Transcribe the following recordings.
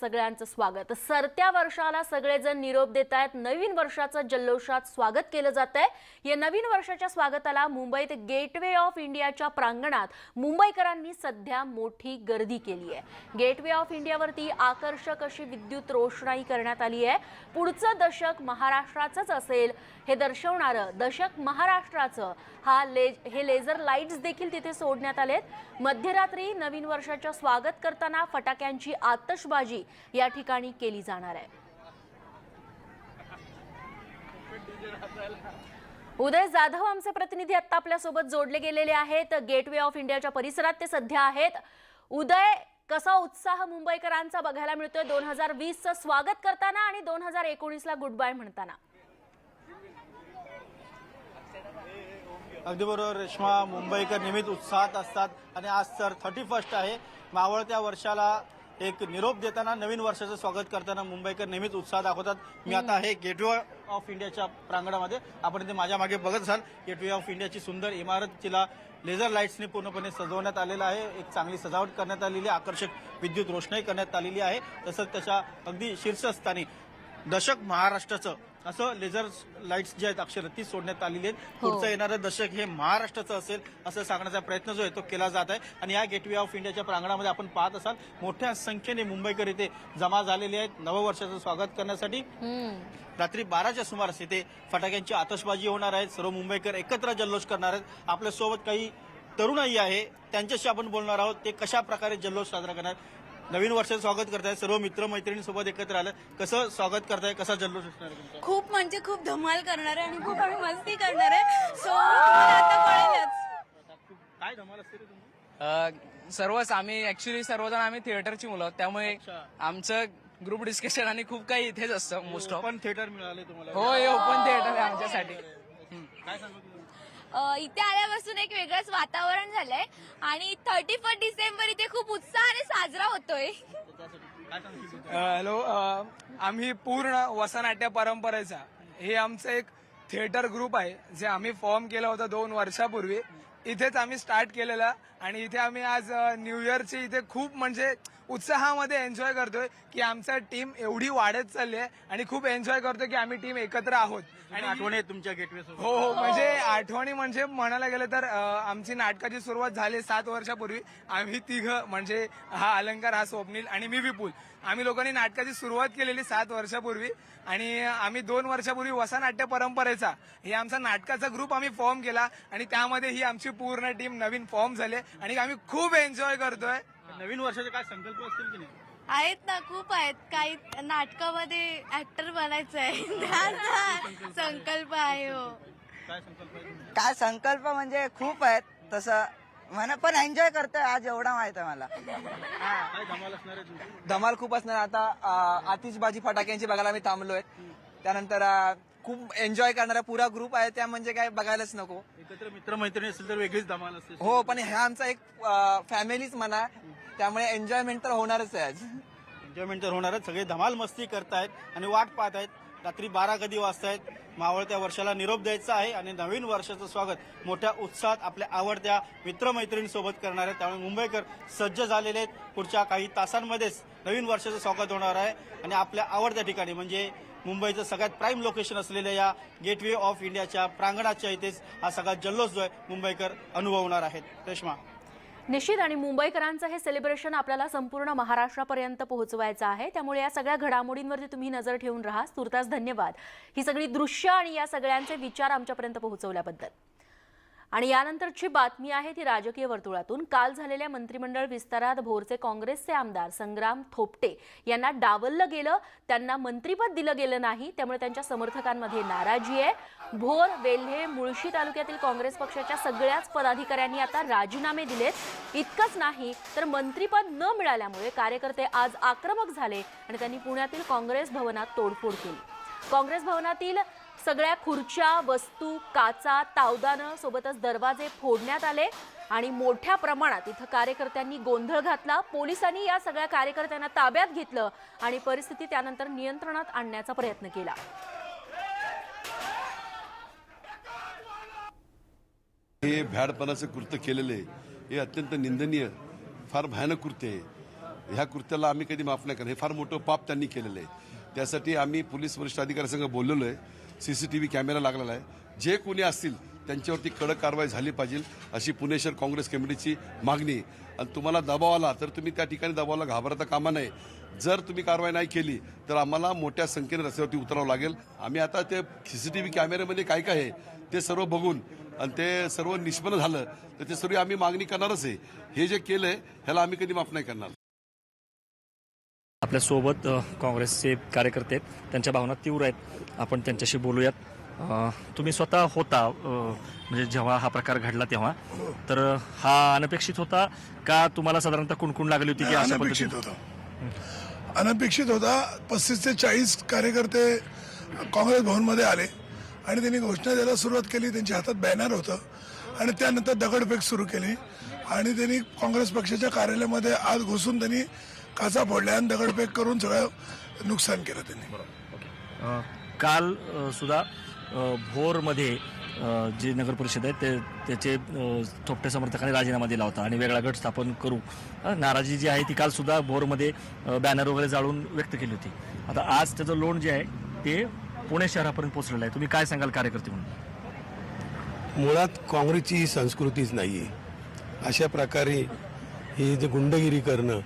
सगळ्यांचं स्वागत. सरत्या वर्षाला सगळेजण निरोप देत आहेत नवीन वर्षाचं जल्लोषात स्वागत केलं जात आहे या नवीन वर्षाच्या स्वागताला मुंबईत गेटवे ऑफ इंडियाच्या प्रांगणात मुंबईकरांनी सध्या मोठी गर्दी केली आहे गेटवे ऑफ इंडियावरती आकर्षक अशी विद्युत रोषणाई करण्यात आली आहे. पुढचं दशक महाराष्ट्राचंच असेल हे दर्शवणारं दशक महाराष्ट्राचं हा ले हे लेझर लाईट्स देखील तिथे सोडण्यात आलेत. मध्यरात्री नवीन वर्षाच्या स्वागत करताना फटाक्यांची आतषबाजी या ठिकाणी केली जाणार आहे. उदय जाधव आमचे प्रतिनिधी आता आपल्यासोबत जोडले गेलेले आहेत. गेटवे ऑफ इंडियाच्या परिसरात ते सध्या आहेत. उदय कसा उत्साह मुंबईकरांचा बघायला मिळतोय? दोन हजार वीसचं स्वागत करताना आणि दोन हजार एकोणीसला गुड बाय म्हणताना. अगदी बरोबर रेश्मा. मुंबईकर नेहमीच उत्साहात असतात आणि आज तर थर्टी फर्स्ट आहे मावळत्या वर्षाला एक निरोप देताना नवीन वर्षाचं स्वागत करताना मुंबईकर नेहमीच उत्साह दाखवतात. मी आता आहे गेटवे ऑफ इंडियाच्या प्रांगणामध्ये. आपण इथे माझ्या मागे बघत असाल गेटवे ऑफ इंडियाची सुंदर इमारत तिला लेझर लाईट्सने पूर्णपणे सजवण्यात आलेलं आहे. एक चांगली सजावट करण्यात आलेली आकर्षक विद्युत रोषणाई करण्यात आलेली आहे. तसंच त्याच्या अगदी शीर्षस्थानी दशक महाराष्ट्राचं असं लेझर लाईट्स जे आहेत अक्षर ती सोडण्यात आलेली आहेत. पुढचं येणारं दशक हे महाराष्ट्राचं असेल असं सांगण्याचा प्रयत्न जो आहे तो केला जात आहे. आणि या गेटवे ऑफ इंडियाच्या प्रांगणामध्ये आपण पाहत असाल मोठ्या संख्येने मुंबईकर इथे जमा झालेले आहेत. नववर्षाचं स्वागत करण्यासाठी. रात्री बाराच्या सुमारास इथे फटाक्यांची आतषबाजी होणार आहे. सर्व मुंबईकर एकत्र जल्लोष करणार आहेत. आपल्यासोबत काही तरुणाई आहे. त्यांच्याशी आपण बोलणार आहोत. ते कशा प्रकारे जल्लोष साजरा करणार? नवीन वर्षाचं स्वागत करताय. सर्व मित्र मैत्रिणींसोबत एकत्र आलं. कसं स्वागत करताय? कसा जल्लोष असणार आहे तुमचा? खूप म्हणजे खूप धमाल करणार आहे आणि खूप आम्ही मस्ती करणार आहे. सो तुम्हाला आता कळेलच काय धमाल असते रे तुमची? अ, सर्वच आम्ही ऍक्च्युली सर्वजण आम्ही थिएटरची मुलं आहोत. त्यामुळे अच्छा. आमचं ग्रुप डिस्कशन आणि खूप काही इथेच असतं मोस्ट ऑफ ओपन थिएटर मिळाले तुम्हाला. हो हे ओपन थिएटर आहे आमच्यासाठी. काय सांगू इथे आल्यापासून एक वेगळंच वातावरण झालंय. आणि थर्टी फर्स्ट डिसेंबर इथे खूप उत्साहाने साजरा होतोय. हॅलो आम्ही पूर्ण वसनाट्य परंपरेचा हे आमचं एक थिएटर ग्रुप आहे जे आम्ही फॉर्म केलं होतं दोन वर्षापूर्वी. इथेच आम्ही स्टार्ट केलेलं आणि इथे आम्ही आज न्यू इयरची इथे खूप म्हणजे उत्साहामध्ये एन्जॉय करतोय की आमचा टीम एवढी वाढत चालली आहे आणि खूप एन्जॉय करतोय की आम्ही टीम एकत्र आहोत. आणि आठवण तुमच्या गेटवे हो हो म्हणजे आठवणी म्हणजे म्हणायला गेलं तर अ, आमची नाटकाची सुरुवात झाली सात वर्षापूर्वी. आम्ही तिघ म्हणजे हा अलंकार हा स्वप्नील आणि मी विपुल. आम्ही लोकांनी नाटकाची सुरुवात केलेली सात वर्षापूर्वी. आणि आम्ही दोन वर्षापूर्वी वसा नाट्य परंपरेचा हे आमचा नाटकाचा ग्रुप आम्ही फॉर्म केला. आणि त्यामध्ये ही आमची पूर्ण टीम नवीन फॉर्म झाली. आणि आम्ही खूप एन्जॉय करतोय. नवीन वर्षाचे काय संकल्प असतील की नाही? आहेत ना खूप आहेत. काही नाटकामध्ये ऍक्टर बनायचं आहे. त्याचा संकल्प आहे हो. काय संकल्प आहे तुमचे? काय संकल्प म्हणजे खूप आहेत. तसं म्हणा पण एन्जॉय करतोय आज एवढा माहीत आहे मला. काय धमाल असणार आहे तुमची? धमाल खूप असणार. आता अ, आतिषबाजी फटाक्यांची बघायला मी थांबलोय. त्यानंतर अ, खूप एन्जॉय करणारा पुरा ग्रुप आहे. त्या म्हणजे काय बघायलाच नको. एकत्र मित्र मैत्रिणी असेल तर वेगळीच धमाल असते. हो पण ह्या आमचा एक फॅमिलीच म्हणा. त्यामुळे एन्जॉयमेंट तर होणारच आहे आज. एन्जॉयमेंट तर होणारच. सगळे धमाल मस्ती करतायत आणि वाट पाहत आहेत रात्री बारा कधी वाजतायत? मावळत्या वर्षाला निरोप द्यायचा आहे आणि नवीन वर्षाचं स्वागत मोठ्या उत्साहात आपल्या आवडत्या मित्रमैत्रिणींसोबत करणार आहेत. त्यामुळे मुंबईकर सज्ज झालेले आहेत. पुढच्या काही तासांमध्येच नवीन वर्षाचं स्वागत होणार आहे. आणि आपल्या आवडत्या ठिकाणी म्हणजे मुंबईचं सगळ्यात प्राईम लोकेशन असलेल्या या गेटवे ऑफ इंडियाच्या प्रांगणाच्या इथेच हा सगळा जल्लोष जो आहे मुंबईकर अनुभवणार आहेत. रेश्मा. निश्चित आणि मुंबईकरांचं हे सेलिब्रेशन आपल्याला संपूर्ण महाराष्ट्रापर्यंत पोहोचवायचं आहे. त्यामुळे या सगळ्या घडामोडींवरती तुम्ही नजर ठेवून राहा. तुर्तास धन्यवाद. ही सगळी दृश्य आणि या सगळ्यांचे विचार आमच्यापर्यंत पोहोचवल्याबद्दल. आणि यानंतरची बातमी आहे ती राजकीय वर्तुळातून. काल झालेल्या मंत्रिमंडळ विस्तारात भोरचे काँग्रेसचे आमदार संग्राम थोपटे यांना डावललं गेलं. त्यांना मंत्रीपद दिलं गेलं नाही. त्यामुळे त्यांच्या समर्थकांमध्ये नाराजी आहे. भोर वेल्हे मुळशी तालुक्यातील काँग्रेस पक्षाच्या सगळ्याच पदाधिकाऱ्यांनी आता राजीनामे दिलेत. इतकंच नाही तर मंत्रीपद न मिळाल्यामुळे कार्यकर्ते आज आक्रमक झाले आणि त्यांनी पुण्यातील काँग्रेस भवनात तोडफोड केली. काँग्रेस भवनातील सगळ्या खुर्च्या वस्तू काचा तावदानं सोबतच दरवाजे फोडण्यात आले आणि मोठ्या प्रमाणात इथं कार्यकर्त्यांनी गोंधळ घातला. पोलिसांनी या सगळ्या कार्यकर्त्यांना ताब्यात घेतलं आणि परिस्थिती त्यानंतर नियंत्रणात आणण्याचा प्रयत्न केला. हे भ्याडपणाचं कृत्य केलेले हे अत्यंत निंदनीय फार भयानक कृत्य आहे. ह्या कृत्याला आम्ही कधी माफ नाही करणार. हे फार मोठं पाप त्यांनी केलेलं आहे. त्यासाठी आम्ही पोलीस वरिष्ठ अधिकाऱ्यांसंग बोललेलो आहे. C C T V camera लागलेला आहे. जे कोणी असतील त्यांच्यावरती कडक कारवाई झाली पाहिजे अशी पुणे शहर काँग्रेस कमिटीची मागणी आणि तुम्हाला दबाव आला तर तुम्ही त्या ठिकाणी दबावाला घाबरता कामा नये. जर तुम्ही कारवाई नाही केली तर आम्हाला मोठ्या संख्येने रस्त्यावरती उतरावं लागेल. आम्ही आता ते सी सी टी व्ही कॅमेऱ्यामध्ये काय काय आहे ते सर्व बघून आणि ते सर्व निष्पन्न झालं तर ते सर्व आम्ही मागणी करणारच आहे. हे जे केलं आहे ह्याला आम्ही कधी माफ नाही करणार. आपल्यासोबत काँग्रेसचे कार्यकर्ते आहेत. त्यांच्या भावना तीव्र आहेत. आपण त्यांच्याशी बोलूयात. तुम्ही स्वतः होता म्हणजे जेव्हा हा प्रकार घडला तेव्हा. तर हा अनपेक्षित होता का तुम्हाला साधारणतः कुणकुण लागली होती की अशा अनपेक्षित होता. अनपेक्षित होता. पस्तीस ते चाळीस कार्यकर्ते काँग्रेस भवनमध्ये आले आणि त्यांनी घोषणा द्यायला सुरुवात केली. त्यांच्या हातात बॅनर होतं आणि त्यानंतर दगडफेक सुरू केली. आणि त्यांनी काँग्रेस पक्षाच्या कार्यालयामध्ये आत घुसून त्यांनी काचा फोडल्या आणि दगडफेक करून सगळं नुकसान केलं त्यांनी. अ, काल अ, सुद्धा अ, भोरमध्ये अ, जी नगर परिषद आहे ते त्याचे अ, थोपटे समर्थकांनी राजीनामा दिला होता आणि वेगळा गट स्थापन करू. अ, नाराजी जी आहे ती काल सुद्धा भोरमध्ये अ, बॅनर वगैरे जाळून व्यक्त केली होती. आता आज त्याचं लोण जे आहे ते पुणे शहरापर्यंत पोहोचलेलं आहे. तुम्ही काय सांगाल कार्यकर्ते म्हणून? मुळात काँग्रेसची ही संस्कृतीच नाही आहे अशा प्रकारे ही जे गुंडगिरी करणं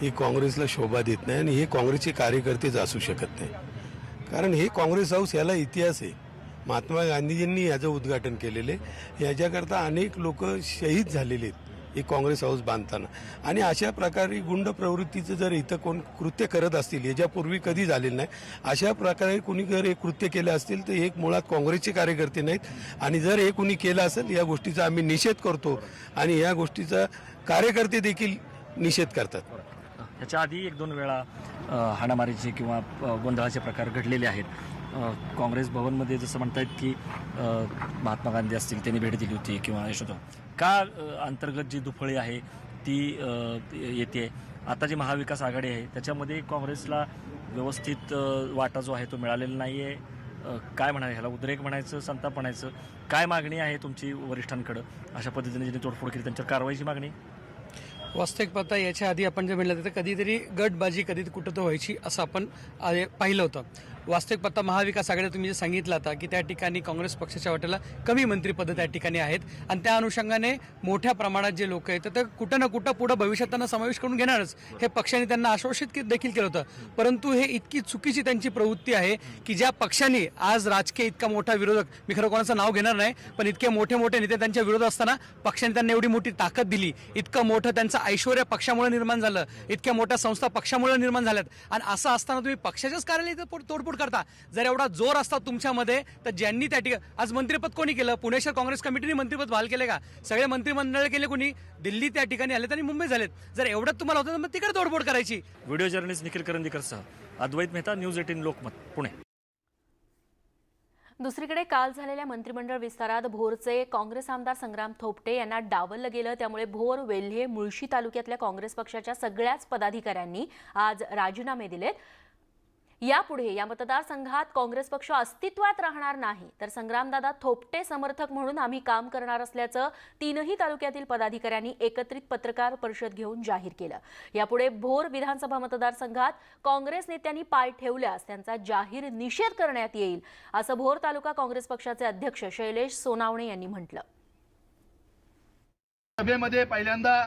ही काँग्रेसला शोभा देत नाही आणि हे काँग्रेसचे कार्यकर्तेच असू शकत नाही. कारण हे काँग्रेस हाऊस याला इतिहास आहे. महात्मा गांधीजींनी याचं उद्घाटन केलेलं आहे. याच्याकरता अनेक लोक शहीद झालेले आहेत हे काँग्रेस हाऊस बांधताना. आणि अशा प्रकारे गुंड प्रवृत्तीचं जर इथं कोण कृत्य करत असतील याच्यापूर्वी कधी झालेलं नाही अशा प्रकारे कुणी जर हे कृत्य केलं असतील तर एक मुळात काँग्रेसचे कार्यकर्ते नाहीत. आणि जर हे कुणी केलं असेल या गोष्टीचा आम्ही निषेध करतो आणि या गोष्टीचा कार्यकर्ते देखील निषेध करतात. ह्याच्या आधी एक दोन वेळा हाणामारीचे किंवा गोंधळाचे प्रकार घडलेले आहेत. काँग्रेस भवनमध्ये जसं म्हणतायत की महात्मा गांधी असतील त्यांनी भेट दिली होती किंवा यशोदा. का अंतर्गत जी दुफळी आहे ती येते? आता जी महाविकास आघाडी आहे त्याच्यामध्ये काँग्रेसला व्यवस्थित वाटा जो आहे तो मिळालेला नाही आहे काय म्हणायचं? ह्याला उद्रेक म्हणायचं संताप म्हणायचं? काय मागणी आहे तुमची वरिष्ठांकडं? अशा पद्धतीने ज्यांनी तोडफोड केली त्यांच्यावर कारवाईची मागणी? वास्तविक पाहता याच्या आधी आपण जे म्हणलं तर कधीतरी गटबाजी कधी कुठं तर व्हायची असं आपण पाहिलं होतं. वास्तविक पत्ता महाविकास आघाडी तुम्ही जे सांगितलं आता की त्या ठिकाणी काँग्रेस पक्षाच्या वाट्याला कमी मंत्रिपदं त्या ठिकाणी आहेत. आणि त्या अनुषंगाने मोठ्या प्रमाणात जे लोक आहेत तर कुठं ना कुठं पुढं भविष्यात त्यांना समावेश करून घेणारच. हे पक्षाने त्यांना आश्वासित देखील केलं होतं. परंतु हे इतकी चुकीची त्यांची प्रवृत्ती आहे की ज्या पक्षाने आज राजकीय इतका मोठा विरोधक मी खरं कोणाचं नाव घेणार नाही पण इतके मोठे मोठे नेते त्यांच्या विरोध असताना पक्षाने त्यांना एवढी मोठी ताकद दिली. इतकं मोठं त्यांचं ऐश्वर पक्षामुळे निर्माण झालं. इतक्या मोठ्या संस्था पक्षामुळे निर्माण झाल्यात. आणि असं असताना तुम्ही पक्षाच्याच कार्यालय तोडफोड करता. जर एवढा जोर असता तुमच्यामध्ये तर ज्यांनी त्या ठिकाणी आज मंत्रिपद कोणी केलं? पुणे शहर काँग्रेस कमिटीने मंत्रिपद बहाल केले का? सगळे मंत्रिमंडळ केले कोणी? दिल्ली त्या ठिकाणी आलेत आणि मुंबई झालेत. जर एवढंच तुम्हाला होतं तर मग तिकडे तोडफोड करायची. व्हिडिओ जर्नलिस्ट निखिल करंदीकरसह अद्वैत मेहता न्यूज एटीन लोकमत पुणे. दुसरीकडे काल झालेल्या मंत्रिमंडळ विस्तारात भोरचे काँग्रेस आमदार संग्राम थोपटे यांना डावललं गेलं. त्यामुळे भोर वेल्हे मुळशी तालुक्यातल्या काँग्रेस पक्षाच्या सगळ्याच पदाधिकाऱ्यांनी आज राजीनामे दिलेत. यापुढे या मतदारसंघात काँग्रेस पक्ष अस्तित्वात राहणार नाही तर संग्रामदादा थोपटे समर्थक म्हणून आम्ही काम करणार असल्याचं तीनही तालुक्यातील पदाधिकाऱ्यांनी एकत्रित पत्रकार परिषद घेऊन जाहीर केलं. यापुढे भोर विधानसभा मतदारसंघात काँग्रेस नेत्यांनी पाय ठेवल्यास त्यांचा जाहीर निषेध करण्यात येईल असं भोर तालुका काँग्रेस पक्षाचे अध्यक्ष शैलेश सोनावणे यांनी म्हटलं. सभेमध्ये पहिल्यांदा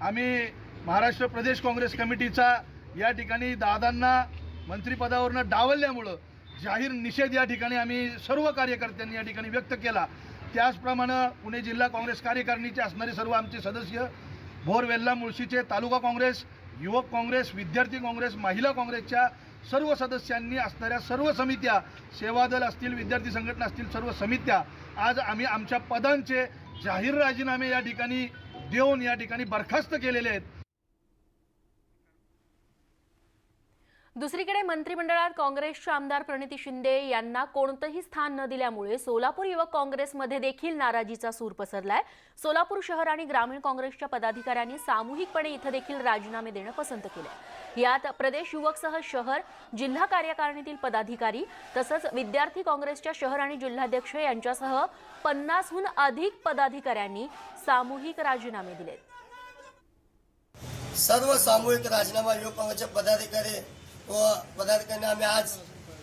आम्ही महाराष्ट्र प्रदेश काँग्रेस कमिटीचा या ठिकाणी दादांना मंत्रिपदावरनं डावलल्यामुळं जाहीर निषेध या ठिकाणी आम्ही सर्व कार्यकर्त्यांनी या ठिकाणी व्यक्त केला. त्याचप्रमाणे पुणे जिल्हा काँग्रेस कार्यकारिणीचे असणारे सर्व आमचे सदस्य भोरवेल्ला मुळशीचे तालुका काँग्रेस युवक काँग्रेस विद्यार्थी काँग्रेस महिला काँग्रेसच्या सर्व सदस्यांनी असणाऱ्या सर्व समित्या सेवादल असतील विद्यार्थी संघटना असतील सर्व समित्या आज आम्ही आमच्या पदांचे जाहीर राजीनामे या ठिकाणी देऊन या ठिकाणी बरखास्त केलेले आहेत. दुसरीकडे मंत्रिमंडळात काँग्रेसचे आमदार प्रणिती शिंदे यांना कोणतंही स्थान न दिल्यामुळे सोलापूर युवक काँग्रेसमध्ये देखील नाराजीचा सूर पसरलाय. सोलापूर शहर आणि ग्रामीण काँग्रेसच्या पदाधिकाऱ्यांनी सामूहिकपणे इथं देखील राजीनामे देणं पसंत केलं यात प्रदेश युवकसह शहर जिल्हा कार्यकारिणीतील पदाधिकारी तसंच विद्यार्थी काँग्रेसच्या शहर आणि जिल्हाध्यक्ष यांच्यासह पन्नासहून अधिक पदाधिकाऱ्यांनी सामूहिक राजीनामे दिलेत. सर्व सामूहिक राजीनामा युवक काँग्रेसचे पदाधिकारी व पदाधिकाऱ्यांनी आम्ही आज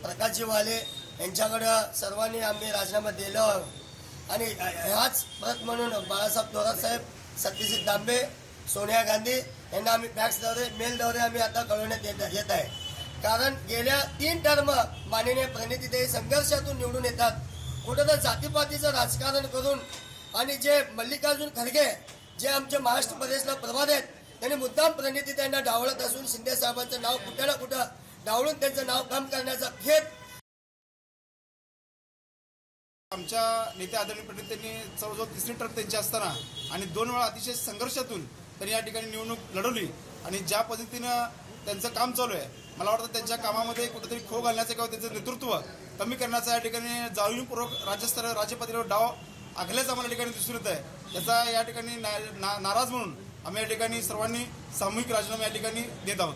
प्रकाशजी वाले यांच्याकडं सर्वांनी आम्ही राजीनामा दिलो आणि ह्याच परत म्हणून बाळासाहेब थोरात साहेब सत्यजित दांबे सोनिया गांधी यांना आम्ही फॅक्सद्वारे मेलद्वारे आम्ही आता कळवण्यात येत येत आहे. कारण गेल्या तीन टर्म माननीय प्रणितीताई संघर्षातून निवडून येतात. कुठं तर जातीपातीचं राजकारण करून आणि जे मल्लिकार्जुन खरगे जे आमचे महाराष्ट्र प्रदेशला प्रभात आहेत त्यांनी मुद्दाम प्रणिती त्यांना डावळत असून शिंदे साहेबांचं नाव कुठं ना कुठं डावळून त्यांचं नाव कम करण्याचा खेद आमच्या नेते आदरणीय पटेल त्यांनी जवळजवळ तिसरी टर्म त्यांची असताना आणि दोन वेळा अतिशय संघर्षातून त्यांनी या ठिकाणी निवडणूक लढवली. आणि ज्या पद्धतीनं त्यांचं काम चालू आहे मला वाटतं त्यांच्या कामामध्ये कुठेतरी खो घालण्याचं किंवा त्यांचं नेतृत्व कमी करण्याचा या ठिकाणी जाळीपूर्वक राज्यस्तर राज्यपातळीवर डाव आखल्याचा आम्हाला ठिकाणी दिसून येत आहे. त्याचा या ठिकाणी ना, ना, नाराज म्हणून आम्ही या ठिकाणी सर्वांनी सामूहिक राजीनामा या ठिकाणी देत आहोत.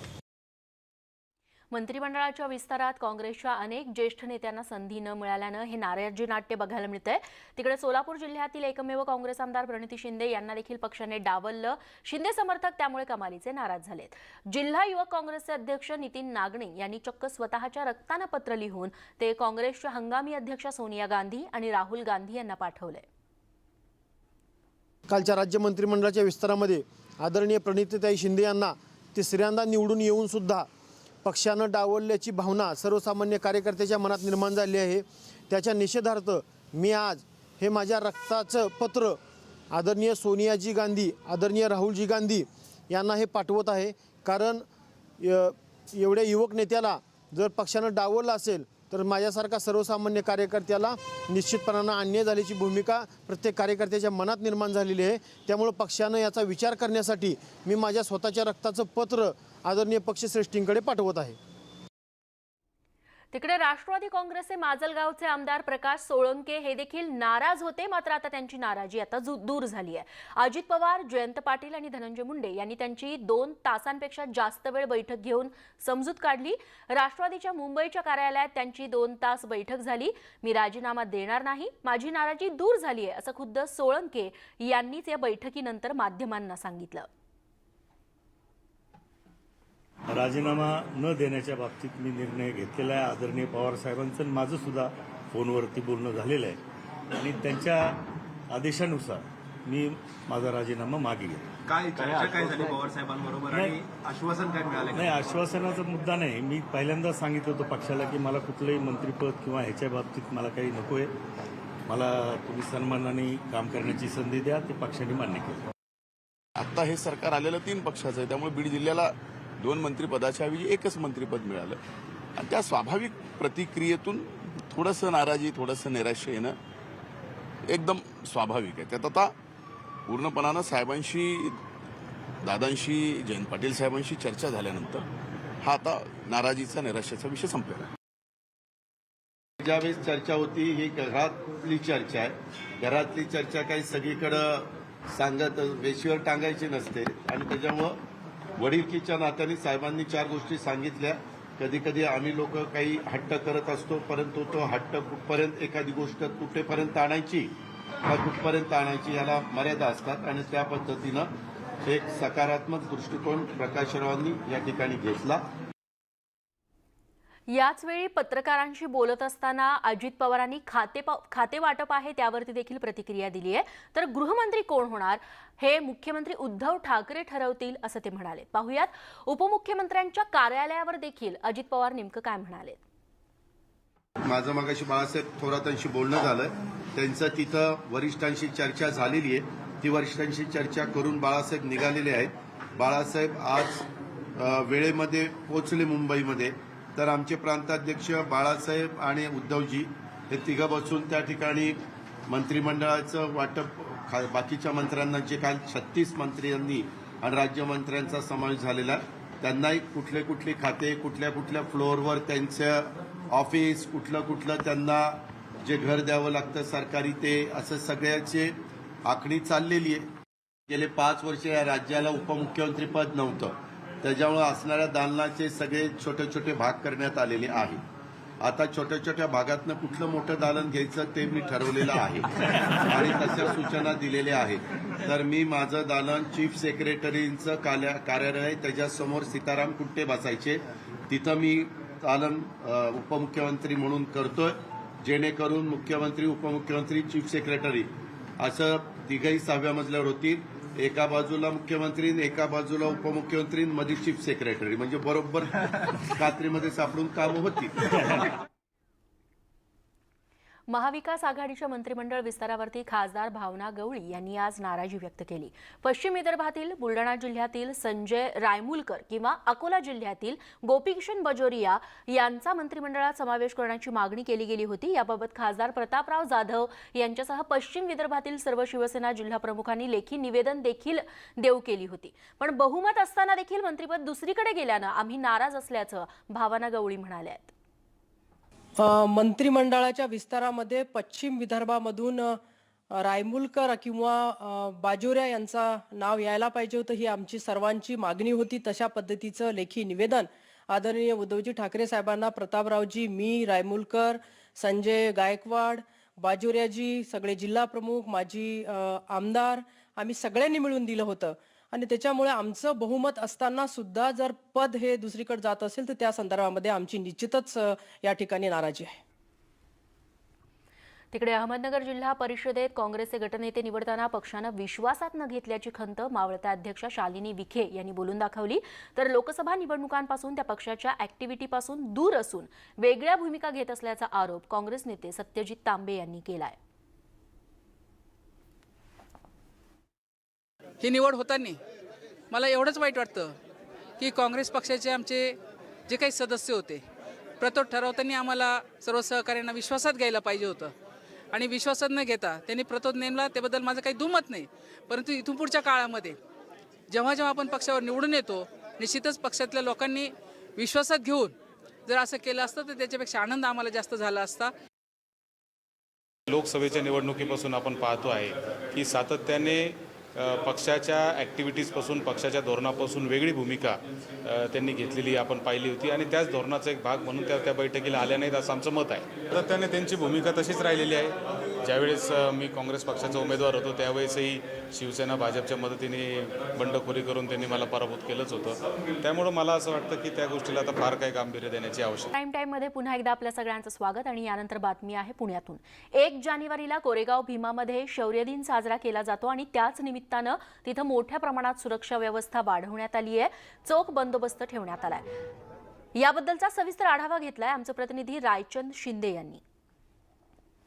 मंत्रिमंडळाच्या विस्तारात काँग्रेसच्या अनेक ज्येष्ठ नेत्यांना संधी न मिळाल्यानं हे नाराजी नाट्य बघायला मिळतंय. तिकडे सोलापूर जिल्ह्यातील एकमेव काँग्रेस आमदार प्रणिती शिंदे यांना देखील पक्षाने डावललं. शिंदे समर्थक त्यामुळे कमालीचे नाराज झालेत. जिल्हा युवक काँग्रेसचे अध्यक्ष नितीन नागणे यांनी चक्क स्वतःच्या रक्तानं पत्र लिहून ते काँग्रेसच्या हंगामी अध्यक्षा सोनिया गांधी आणि राहुल गांधी यांना पाठवलंय. कालच्या राज्य मंत्रिमंडळाच्या विस्तारामध्ये आदरणीय प्रणितीताई शिंदे यांना तिसऱ्यांदा निवडून येऊन सुद्धा पक्षानं डावलल्याची भावना सर्वसामान्य कार्यकर्त्याच्या मनात निर्माण झाली आहे. त्याच्या निषेधार्थ मी आज हे माझ्या रक्ताचं पत्र आदरणीय सोनियाजी गांधी आदरणीय राहुलजी गांधी यांना हे पाठवत आहे. कारण य- एवढ्या युवक नेत्याला जर पक्षानं डावललं असेल तर माझ्यासारखा सर्वसामान्य कार्यकर्त्याला निश्चितपणानं अन्याय झाल्याची भूमिका प्रत्येक कार्यकर्त्याच्या मनात निर्माण झालेली आहे. त्यामुळं पक्षानं याचा विचार करण्यासाठी मी माझ्या स्वतःच्या रक्ताचं पत्र आदरणीय पक्षश्रेष्ठींकडे पाठवत आहे. तिकडे राष्ट्रवादी काँग्रेसचे माजलगावचे आमदार प्रकाश सोळंके हे देखील नाराज होते मात्र आता त्यांची नाराजी आता दूर झाली आहे. अजित पवार जयंत पाटील आणि धनंजय मुंडे यांनी त्यांची दोन तासांपेक्षा जास्त वेळ बैठक घेऊन समजूत काढली. राष्ट्रवादीच्या मुंबईच्या कार्यालयात त्यांची दोन तास बैठक झाली. मी राजीनामा देणार नाही माझी नाराजी दूर झाली आहे असं खुद्द सोळंके यांनीच या बैठकीनंतर माध्यमांना सांगितलं. राजीनामा न देण्याच्या बाबतीत मी निर्णय घेतलेला आहे. आदरणीय पवार साहेबांचं आणि माझं सुद्धा फोनवरती बोलणं झालेलं आहे. आणि त्यांच्या आदेशानुसार मी माझा राजीनामा मागे घेतो काय चर्चा काय झाली पवार साहेबांबरोबर? आणि आश्वासन काय मिळालं? नाही आश्वासनाचा मुद्दा नाही. मी पहिल्यांदा सांगितलं होतं पक्षाला की मला कुठलंही मंत्रिपद किंवा ह्याच्या बाबतीत मला काही नको आहे मला तुम्ही सन्मानाने काम करण्याची संधी द्या. ते पक्षाने मान्य केलं. आता हे सरकार आलेलं तीन पक्षाचं आहे. त्यामुळे बीड जिल्ह्याला दोन मंत्रिपदाच्या ऐवजी एकच मंत्रिपद मिळालं. आणि त्या स्वाभाविक प्रतिक्रियेतून थोडंसं नाराजी थोडंसं नैराश्य येणं एकदम स्वाभाविक आहे. त्यात आता पूर्णपणानं साहेबांशी दादांशी जयंत पाटील साहेबांशी चर्चा झाल्यानंतर हा आता नाराजीचा नैराश्याचा विषय संपलेला आहे. ज्यावेळेस चर्चा होती ही घरातली चर्चा आहे. घरातली चर्चा काही सगळीकडं सांगत वेशीवर टांगायची नसते. आणि त्याच्यामुळं वडीलकीच्या नात्याने साहेबांनी चार गोष्टी सांगितल्या. कधी कधी आम्ही लोक काही हट्ट करत असतो परंतु तो हट्ट कुठपर्यंत एखादी गोष्ट कुठेपर्यंत आणायची का कुठपर्यंत आणायची याला मर्यादा असतात आणि त्या पद्धतीनं एक सकारात्मक दृष्टिकोन प्रकाशरावांनी या ठिकाणी घेतला. याचवेळी पत्रकारांशी बोलत असताना अजित पवारांनी खाते खाते वाटप आहे त्यावरती देखील प्रतिक्रिया दिली आहे. तर गृहमंत्री कोण होणार हे मुख्यमंत्री उद्धव ठाकरे ठरवतील असं ते म्हणाले. पाहुयात उपमुख्यमंत्र्यांच्या कार्यालयावर देखील अजित पवार नेमकं काय म्हणाले. माझं मगाशी बाळासाहेब थोरातांशी बोलणं झालं. त्यांचं तिथं वरिष्ठांशी चर्चा झालेली आहे. ती वरिष्ठांशी चर्चा करून बाळासाहेब निघालेले आहेत. बाळासाहेब आज वेळेमध्ये पोचले मुंबईमध्ये. तर आमचे प्रांताध्यक्ष बाळासाहेब आणि उद्धवजी हे तिघं बसून त्या ठिकाणी मंत्रिमंडळाचं वाटप खा- बाकीच्या मंत्र्यांना जे काल छत्तीस मंत्र्यांनी आणि राज्यमंत्र्यांचा समावेश झालेला त्यांनाही कुठले कुठले खाते कुठल्या कुठल्या फ्लोअरवर त्यांचं ऑफिस कुठलं कुठलं त्यांना जे घर द्यावं लागतं सरकारी ते असं सगळ्याचे आखणी चाललेली आहे. गेले पाच वर्ष या राज्याला उपमुख्यमंत्रीपद नव्हतं. त्याच्यामुळे असणाऱ्या दालनाचे सगळे छोटे छोटे भाग करण्यात आलेले आहे आता छोट्या छोट्या भागातनं कुठलं मोठं दालन घ्यायचं ते मी ठरवलेलं आहे. आणि तशा सूचना दिलेल्या आहेत. तर मी माझं दालन चीफ सेक्रेटरींचं काल्या- कार्यालय आहे त्याच्यासमोर सीताराम कुट्टे बसायचे. तिथं मी दालन उपमुख्यमंत्री म्हणून करतोय. जेणेकरून मुख्यमंत्री उपमुख्यमंत्री चीफ सेक्रेटरी असं तिघही सहाव्या मजल्यावर होतील एका बाजूला मुख्यमंत्री आणि एका बाजूला उपमुख्यमंत्री मध्ये चीफ सेक्रेटरी म्हणजे बरोबर कात्रीमध्ये सापडून कामं होती. महाविकास आघाडीच्या मंत्रिमंडळ विस्तारावरती खासदार भावना गवळी यांनी आज नाराजी व्यक्त केली. पश्चिम विदर्भातील बुलढाणा जिल्ह्यातील संजय रायमुलकर किंवा अकोला जिल्ह्यातील गोपीकिशन बजोरिया यांचा मंत्रिमंडळात समावेश करण्याची मागणी केली गेली होती. याबाबत खासदार प्रतापराव जाधव यांच्यासह पश्चिम विदर्भातील सर्व शिवसेना जिल्हा प्रमुखांनी लेखी निवेदन देखील देऊ केली होती. पण बहुमत असताना देखील मंत्रिपद दुसरीकडे गेल्यानं आम्ही नाराज असल्याचं भावना गवळी म्हणाल्या आहेत. मंत्रिमंडळाच्या विस्तारामध्ये पश्चिम विदर्भामधून रायमुलकर किंवा बाजोऱ्या यांचा नाव यायला पाहिजे होतं. ही आमची सर्वांची मागणी होती. तशा पद्धतीचं लेखी निवेदन आदरणीय उद्धवजी ठाकरे साहेबांना प्रतापरावजी मी रायमुलकर संजय गायकवाड बाजोऱ्याजी सगळे जिल्हा प्रमुख माजी आमदार आम्ही सगळ्यांनी मिळून दिलं होतं. आणि त्याच्यामुळे आमचं बहुमत असताना सुद्धा जर पद हे दुसरीकडे जात असेल तर त्या संदर्भामध्ये आमची निश्चितच या ठिकाणी नाराजी आहे. तिकडे अहमदनगर जिल्हा परिषदेत काँग्रेसचे गटनेते निवडताना पक्षानं विश्वासात न घेतल्याची खंत मावळत्या अध्यक्षा शालिनी विखे यांनी बोलून दाखवली. तर लोकसभा निवडणुकांपासून त्या पक्षाच्या ऍक्टिव्हिटीपासून दूर असून वेगळ्या भूमिका घेत असल्याचा आरोप काँग्रेस नेते सत्यजित तांबे यांनी केलाय. ही निवड होताना मला एवढंच वाईट वाटतं की काँग्रेस पक्षाचे आमचे जे काही सदस्य होते प्रतो ठरवताना आम्हाला सर्व सहकार्यांना विश्वासात घ्यायला पाहिजे होतं. आणि विश्वासात न घेता त्यांनी प्रतोद नेमला त्याबद्दल माझं काही दुमत नाही. परंतु इथून पुढच्या काळामध्ये जेव्हा जेव्हा आपण पक्षावर निवडून येतो निश्चितच पक्षातल्या लोकांनी विश्वासात घेऊन जर असं केलं असतं तर त्याच्यापेक्षा आनंद आम्हाला जास्त झाला असता. लोकसभेच्या निवडणुकीपासून आपण पाहतो आहे की सातत्याने पक्षाच्या ॲक्टिव्हिटीजपासून पक्षाच्या धोरणापासून वेगळी भूमिका त्यांनी घेतलेली आपण पाहिली होती. आणि त्याच धोरणाचा एक भाग म्हणून त्या त्या बैठकीला आल्या नाहीत असं आमचं मत आहे. सातत्याने त्यांची भूमिका तशीच राहिलेली आहे. ज्यावेळेस मी काँग्रेस पक्षाचा उमेदवार होतो त्यावेळेसही शिवसेना भाजपच्या मदतीने बंडखोरी करून त्यांनी मला पराभूत केलंच होतं. त्यामुळं मला असं वाटतं की त्या गोष्टीला आता फार काही गांभीर्य देण्याची आवश्यकता टाइम टाइममध्ये पुन्हा एकदा आपल्या सगळ्यांचं स्वागत आणि यानंतर बातमी आहे पुण्यातून. एक जानेवारीला कोरेगाव भीमामध्ये शौर्य दिन साजरा केला जातो आणि त्याच निमित्तानं तिथं मोठ्या प्रमाणात सुरक्षा व्यवस्था वाढवण्यात आली आहे. चोख बंदोबस्त ठेवण्यात आलाय. याबद्दलचा सविस्तर आढावा घेतलाय आमचे प्रतिनिधी रायचंद शिंदे यांनी.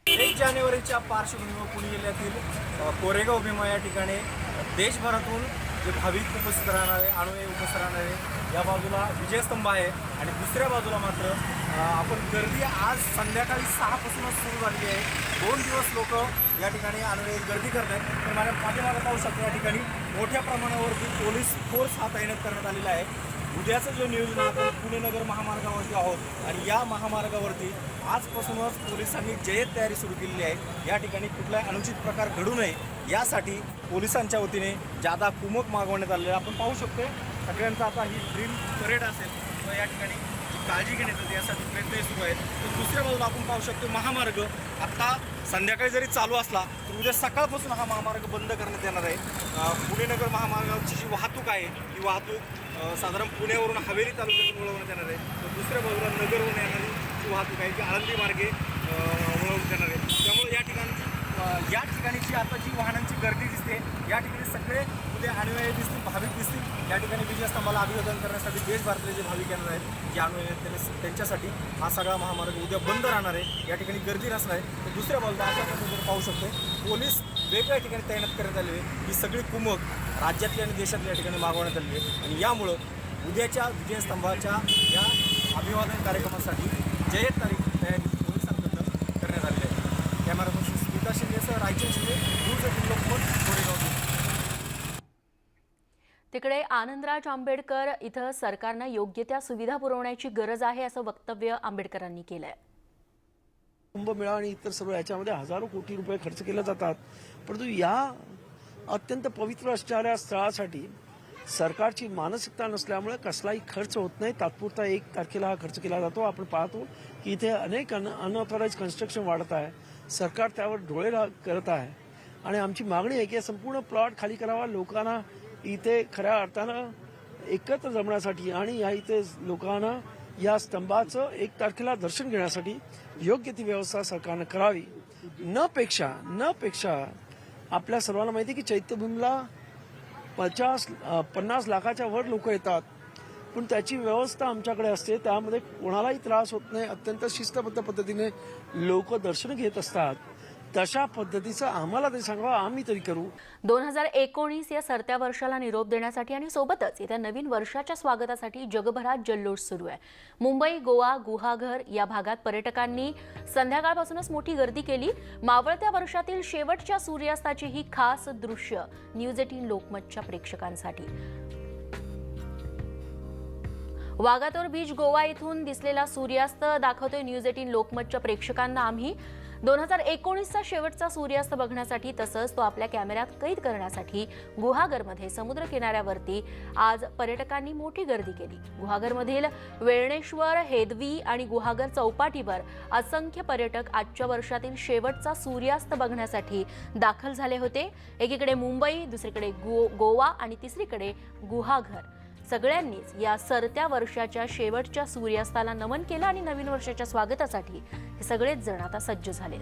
एक जानेवारीच्या पार्श्वभूमीवर पुणे जिल्ह्यातील कोरेगाव भीमा या ठिकाणी देशभरातून जे भाविक उपस्थित राहणार आहे अनुयायी उपस्थित राहणारे या बाजूला विजयस्तंभ आहे आणि दुसऱ्या बाजूला मात्र आपण गर्दी आज संध्याकाळी सहापासूनच सुरू झालेली आहे. दोन दिवस लोक या ठिकाणी अनुयायी गर्दी करत आहेत. तर माझ्या पाठीमागे पाहू शकतो या ठिकाणी मोठ्या प्रमाणावरती पोलीस फोर्स हा तैनात करण्यात आलेला आहे. उद्याचं जो नियोजन आहे, आपण पुणे नगर महामार्गावरती आहोत आणि या महामार्गावरती आजपासूनच पोलिसांनी जय्यत तयारी सुरू केलेली आहे. या ठिकाणी कुठलाही अनुचित प्रकार घडू नये. यासाठी पोलिसांच्या वतीने जादा कुमक मागवण्यात आलेलं आहे. आपण पाहू शकतो सगळ्यांचा आता ही ड्रीम परेड असेल. तर या ठिकाणी जी काळजी घेण्यात येते यासाठी प्रयत्नही सुरू आहेत तर दुसऱ्या बाजूला आपण पाहू शकतो महामार्ग. आत्ता संध्याकाळी जरी चालू असला तर उद्या सकाळपासून हा महामार्ग बंद करण्यात येणार आहे. पुणेनगर पुणे नगर जी वाहतूक आहे ही वाहतूक साधारण पुण्यावरून हवेली तालुक्यातून वळवण्यात येणार आहे. तर दुसऱ्या बाजूला नगरवरून येणारी जी वाहतूक आहे ती आळंदी मार्गे वळवण्यात येणार आहे. त्यामुळे या ठिकाणी या ठिकाणीची आता जी वाहनांची गर्दी दिसते या ठिकाणी सगळे उद्या अनुयायी दिसतील भाविक दिसतील. या ठिकाणी विजयस्तंभाला अभिवादन करण्यासाठी देशभरातले जे भाविक येणार आहेत जे अनुयायी त्यांनी- त्यांच्यासाठी हा सगळा महामार्ग उद्या बंद राहणार आहे. या ठिकाणी गर्दी नसणार आहे. तर दुसऱ्या बाजूला अशा पद्धतीने पाहू शकतो पोलीस वेगवेगळ्या ठिकाणी तैनात करण्यात आलेले आहे ही सगळी कुमक राज्यातली आणि देशातल्या या ठिकाणी मागवण्यात आलेली आहे. आणि यामुळं उद्याच्या विजयस्तंभाच्या या अभिवादन कार्यक्रमासाठी जयत तारीख तयारी पोलिसांकडनं करण्यात आलेली आहे कॅमेरा पर्सन स्मिता शिंदेसह रायचंद शिंदे लोकमत कोरेगाव तिकडे आनंदराज आंबेडकर इथं सरकारनं योग्य त्या सुविधा पुरवण्याची गरज आहे असं वक्तव्य आंबेडकरांनी केलंय. कुंभमेळा आणि इतर सर्व याच्यामध्ये हजारो कोटी रुपये खर्च केले जातात. परंतु या अत्यंत पवित्र असणाऱ्या स्थळासाठी सरकारची मानसिकता नसल्यामुळे कसलाही खर्च होत नाही. तात्पुरता एक तारखेला हा खर्च केला जातो. आपण पाहतो की इथे अनेक अन अनऑथराईज कन्स्ट्रक्शन वाढत आहे. सरकार त्यावर डोळे करत आहे. आणि आमची मागणी आहे की संपूर्ण प्लॉट खाली करावा. लोकांना इथे खऱ्या अर्थानं एकत्र जमण्यासाठी आणि या इथे लोकांना या स्तंभाचं एक तारखेला दर्शन घेण्यासाठी योग्य ती व्यवस्था सरकारनं करावी. न पेक्षा न पेक्षा आपल्या सर्वांना माहिती आहे की चैत्यभूमीला पचास पन्नास लाखाच्या वर लोक येतात. पण त्याची व्यवस्था आमच्याकडे असते त्यामध्ये कोणालाही त्रास होत नाही. अत्यंत शिस्तबद्ध पद्धतीने लोक दर्शन घेत असतात. तशा पद्धतीचं आम्हाला तरी सांगावं आम्ही तरी करू. दोन हजार एकोणीस या सरत्या वर्षाला निरोप देण्यासाठी आणि सोबतच येत्या नवीन वर्षाच्या स्वागतासाठी जगभरात जल्लोष सुरू आहे. मुंबई गोवा गुहागर या भागात पर्यटकांनी संध्याकाळपासूनच मोठी गर्दी केली. मावळत्या वर्षातील शेवटच्या सूर्यास्ताची ही खास दृश्य न्यूज एटीन लोकमतच्या प्रेक्षकांसाठी. वागातोर बीच गोवा इथून दिसलेला सूर्यास्त दाखवतोय न्यूज एटीन लोकमतच्या प्रेक्षकांना आम्ही. दोन हजार एकोणीसचा शेवटचा सूर्यास्त बघण्यासाठी तसंच तो आपल्या कॅमेऱ्यात कैद करण्यासाठी गुहागरमध्ये समुद्र किनाऱ्यावरती आज पर्यटकांनी मोठी गर्दी केली. गुहागरमधील वेळणेश्वर हेदवी आणि गुहागर चौपाटीवर असंख्य पर्यटक आजच्या वर्षातील शेवटचा सूर्यास्त बघण्यासाठी दाखल झाले होते. एकीकडे मुंबई दुसरीकडे गो गोवा आणि तिसरीकडे गुहागर. सगळ्यांनीच या सरत्या वर्षाच्या शेवटच्या सूर्यास्ताला नमन केलं आणि नवीन वर्षाच्या स्वागतासाठी हे सगळेच जण आता सज्ज झाले